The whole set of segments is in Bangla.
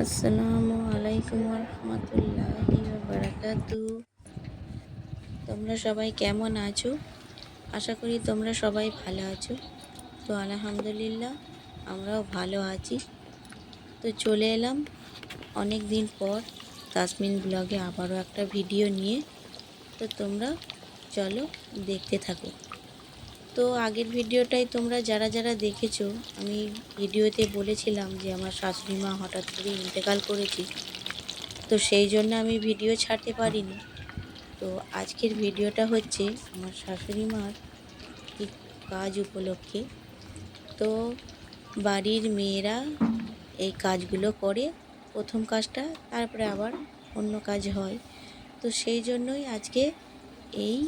আসসালামু আলাইকুম রহমতুল্লাহি বারাকাতু তোমরা সবাই কেমন আছো? আশা করি তোমরা সবাই ভালো আছো। তো আলহামদুলিল্লাহ, আমরাও ভালো আছি। তো চলে এলাম অনেক দিন পর তাসমিন ব্লগে আবারও একটা ভিডিও নিয়ে। তো তোমরা চলো দেখতে থাকো। তো আগের ভিডিওটাই তোমরা যারা যারা দেখেছ, আমি ভিডিওতে বলেছিলাম যে আমার শাশুড়ি মা হঠাৎ করে ইন্তেকাল করেছি। তো সেই জন্য আমি ভিডিও ছাড়তে পারিনি। তো আজকের ভিডিওটা হচ্ছে আমার শাশুড়ি মার কাজ উপলক্ষে। তো বাড়ির মেয়েরা এই কাজগুলো করে, প্রথম কাজটা, তারপরে আবার অন্য কাজ হয়। তো সেই জন্যই আজকে এই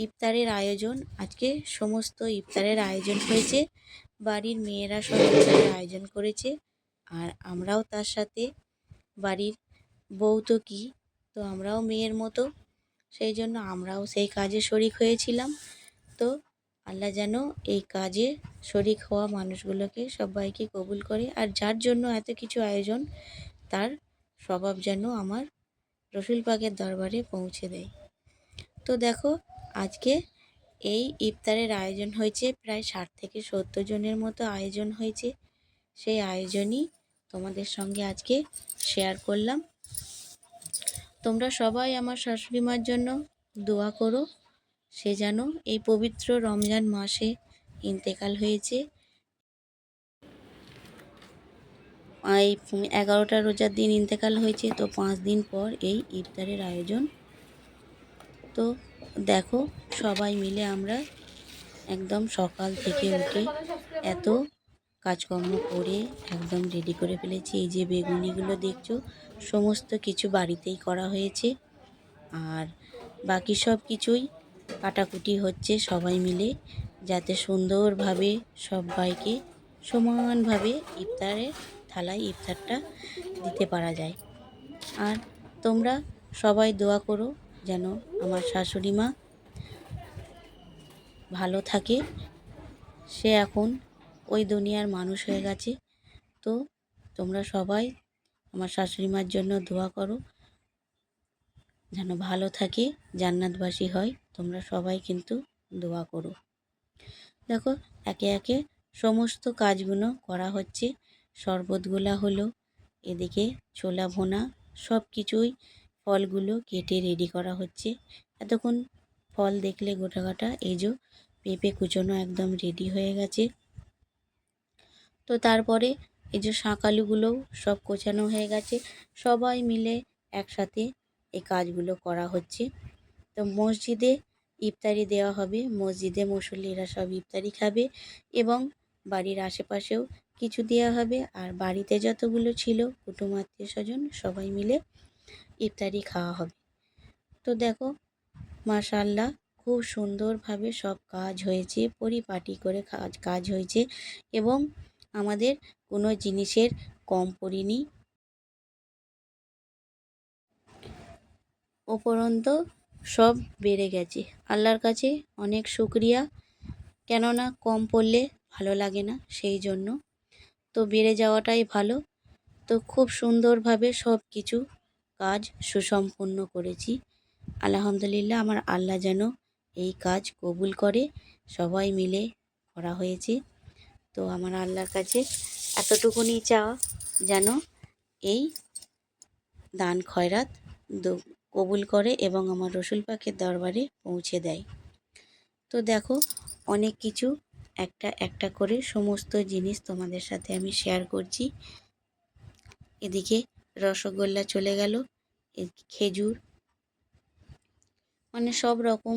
ইফতারের আয়োজন। আজকে সমস্ত ইফতারের আয়োজন হয়েছে। বাড়ির মেয়েরা সব ইফতারের আয়োজন করেছে। আর আমরাও তার সাথে। বাড়ির বউ তো কী? তো আমরাও মেয়ের মতো। সেই জন্য আমরাও সেই কাজে শরিক হয়েছিলাম। তো আল্লাহ যেন এই কাজে শরিক হওয়া মানুষগুলোকে সবাইকে কবুল করে। আর যার জন্য এত কিছু আয়োজন, তার স্বভাব যেন আমার রসুল পাকের দরবারে পৌঁছে দেয়। তো দেখো আজকে এই ইফতারের আয়োজন হয়েছে, প্রায় ষাট থেকে সত্তর জনের মতো আয়োজন হয়েছে। সেই আয়োজনই তোমাদের সঙ্গে আজকে শেয়ার করলাম। তোমরা সবাই আমার শাশুড়ি মার জন্য দোয়া করো, সে যেন এই পবিত্র রমজান মাসে ইন্তেকাল হয়েছে। এই এগারোটা রোজার দিন ইন্তেকাল হয়েছে, তো পাঁচ দিন পর এই ইফতারের আয়োজন। তো দেখো, সবাই মিলে আমরা একদম সকাল থেকে উঠে এত কাজকর্ম করে একদম রেডি করে ফেলেছি। এই যে বেগুনিগুলো দেখছ, সমস্ত কিছু বাড়িতেই করা হয়েছে। আর বাকি সব কিছুই কাটাকুটি হচ্ছে সবাই মিলে, যাতে সুন্দরভাবে সবাইকে সমানভাবে ইফতারের থালায় ইফতারটা দিতে পারা যায়। আর তোমরা সবাই দোয়া করো যেন আমার শাশুড়ি মা ভালো থাকে। সে এখন ওই দুনিয়ার মানুষ হয়ে গেছে। তো তোমরা সবাই আমার শাশুড়ি মার জন্য দোয়া করো, যেন ভালো থাকে, জান্নাতবাসী হয়। তোমরা সবাই কিন্তু দোয়া করো। দেখো, একে একে সমস্ত কাজগুলো করা হচ্ছে। শরবতগুলা হলো, এদিকে ছোলা ভোনা সব কিছুই ফলগুলো কেটে রেডি করা হচ্ছে। এতক্ষণ ফল দেখলে গোটা এই যে পেঁপে কুচোনো একদম রেডি হয়ে গেছে। তো তারপরে এই যে শাঁকালুগুলোও সব কোচানো হয়ে গেছে। সবাই মিলে একসাথে এই কাজগুলো করা হচ্ছে। তো মসজিদে ইফতারি দেওয়া হবে। মসজিদে মুসল্লিরা সব ইফতারি খাবে এবং বাড়ির আশেপাশেও কিছু দেওয়া হবে। আর বাড়িতে যতগুলো ছিল, কুটুম আত্মীয় স্বজন সবাই মিলে ইফতারি খাওয়া হবে। তো দেখো মাশাল্লাহ খুব সুন্দরভাবে সব কাজ হয়েছে, পরিপাটি করে কাজ কাজ হয়েছে এবং আমাদের কোনো জিনিসের কম পড়িনি। উপরন্ত সব বেড়ে গেছে। আল্লাহর কাছে অনেক শুক্রিয়া, কেননা কম পড়লে ভালো লাগে না সেই জন্য। তো বেড়ে যাওয়াটাই ভালো। তো খুব সুন্দরভাবে সব কিছু কাজ সুসম্পন্ন করেছি। আলহামদুলিল্লাহ আমার আল্লাহ যেন এই কাজ কবুল করে। সবাই মিলে করা হয়েছে। তো আমার আল্লাহর কাছে এতটুকুনি চাওয়া যেন এই দান খয়রাত কবুল করে এবং আমার রসুল পাখের দরবারে পৌঁছে দেয়। তো দেখো, অনেক কিছু একটা একটা করে সমস্ত জিনিস তোমাদের সাথে আমি শেয়ার করছি। এদিকে রসগোল্লা চলে গেল খেজুর। মানে সব রকম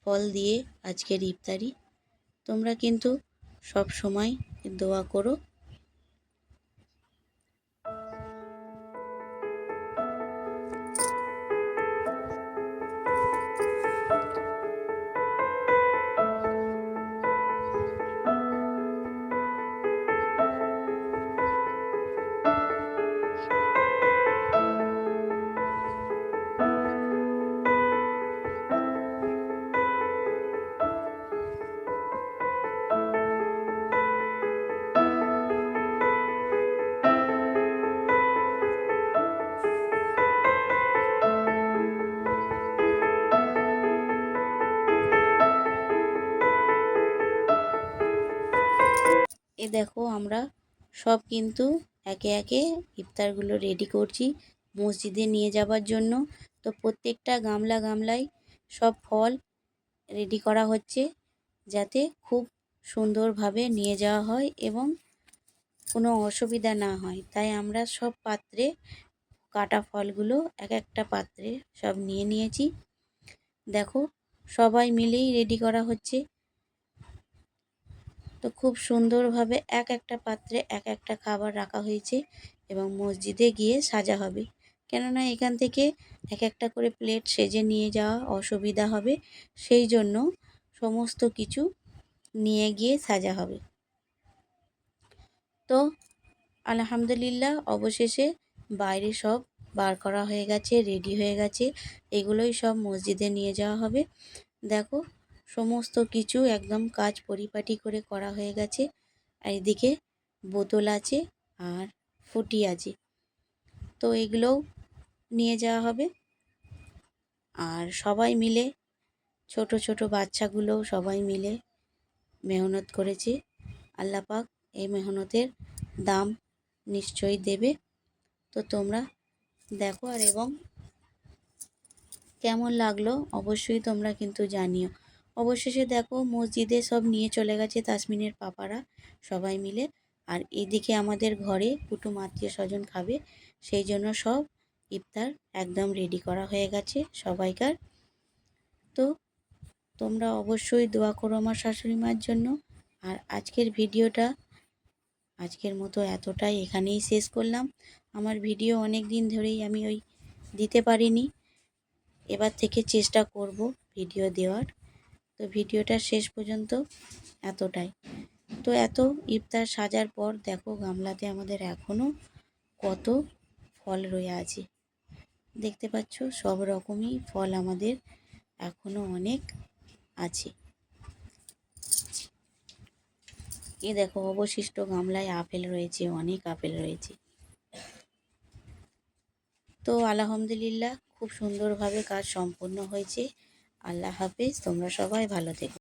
ফল দিয়ে আজকের ইফতারি। তোমরা কিন্তু সব সময় দোয়া করো। এ দেখো আমরা সব কিন্তু একে একে ইফতারগুলো রেডি করছি মসজিদে নিয়ে যাবার জন্য। তো প্রত্যেকটা গামলা গামলায় সব ফল রেডি করা হচ্ছে যাতে খুব সুন্দরভাবে নিয়ে যাওয়া হয় এবং কোনো অসুবিধা না হয়। তাই আমরা সব পাত্রে কাটা ফলগুলো এক একটা পাত্রে সব নিয়ে নিয়েছি। দেখো সবাই মিলেই রেডি করা হচ্ছে। তো খুব সুন্দরভাবে এক একটা পাত্রে এক একটা খাবার রাখা হয়েছে এবং মসজিদে গিয়ে সাজা হবে। কেননা এখান থেকে এক একটা করে প্লেট সেজে নিয়ে যাওয়া অসুবিধা হবে। সেই জন্য সমস্ত কিছু নিয়ে গিয়ে সাজা হবে। তো আলহামদুলিল্লাহ অবশেষে বাইরে সব বার করা হয়ে গেছে, রেডি হয়ে গেছে। এগুলোই সব মসজিদে নিয়ে যাওয়া হবে। দেখো সমস্ত কিছু একদম কাজ পরিপাটি করে করা হয়ে গেছে। আর এদিকে বোতল আছে আর ফুটি আছে। তো এগুলোও নিয়ে যাওয়া হবে। আর সবাই মিলে, ছোট ছোট বাচ্চাগুলোও সবাই মিলে মেহনত করেছে। আল্লাহ পাক এই মেহনতের দাম নিশ্চয়ই দেবে। তো তোমরা দেখো আর এবং কেমন লাগল অবশ্যই তোমরা কিন্তু জানিও। অবশেষে দেখো মসজিদে সব নিয়ে চলে গেছে তাসমিনের পাপারা সবাই মিলে। আর এদিকে আমাদের ঘরে কুটুম আত্মীয় স্বজন খাবে, সেই জন্য সব ইফতার একদম রেডি করা হয়ে গেছে সবাইকার। তো তোমরা অবশ্যই দোয়া করো আমার শাশুড়ি মার জন্য। আর আজকের ভিডিওটা আজকের মতো এতটাই, এখানেই শেষ করলাম। আমার ভিডিও অনেক দিন ধরেই আমি ওই দিতে পারিনি। এবার থেকে চেষ্টা করব ভিডিও দেওয়ার। তো ভিডিওটা শেষ পর্যন্ত এতটাই। তো এত ইফতার সাজার পর দেখো গামলাতে আমাদের এখনও কত ফল রয়ে আছে। দেখতে পাচ্ছ, সব রকমই ফল আমাদের এখনও অনেক আছে। এ দেখো, অবশিষ্ট গামলায় আপেল রয়েছে, অনেক আপেল রয়েছে। তো আলহামদুলিল্লাহ, খুব সুন্দরভাবে কাজ সম্পন্ন হয়েছে। আল্লাহ হাফিজ তোমরা সবাই ভালো থেকো।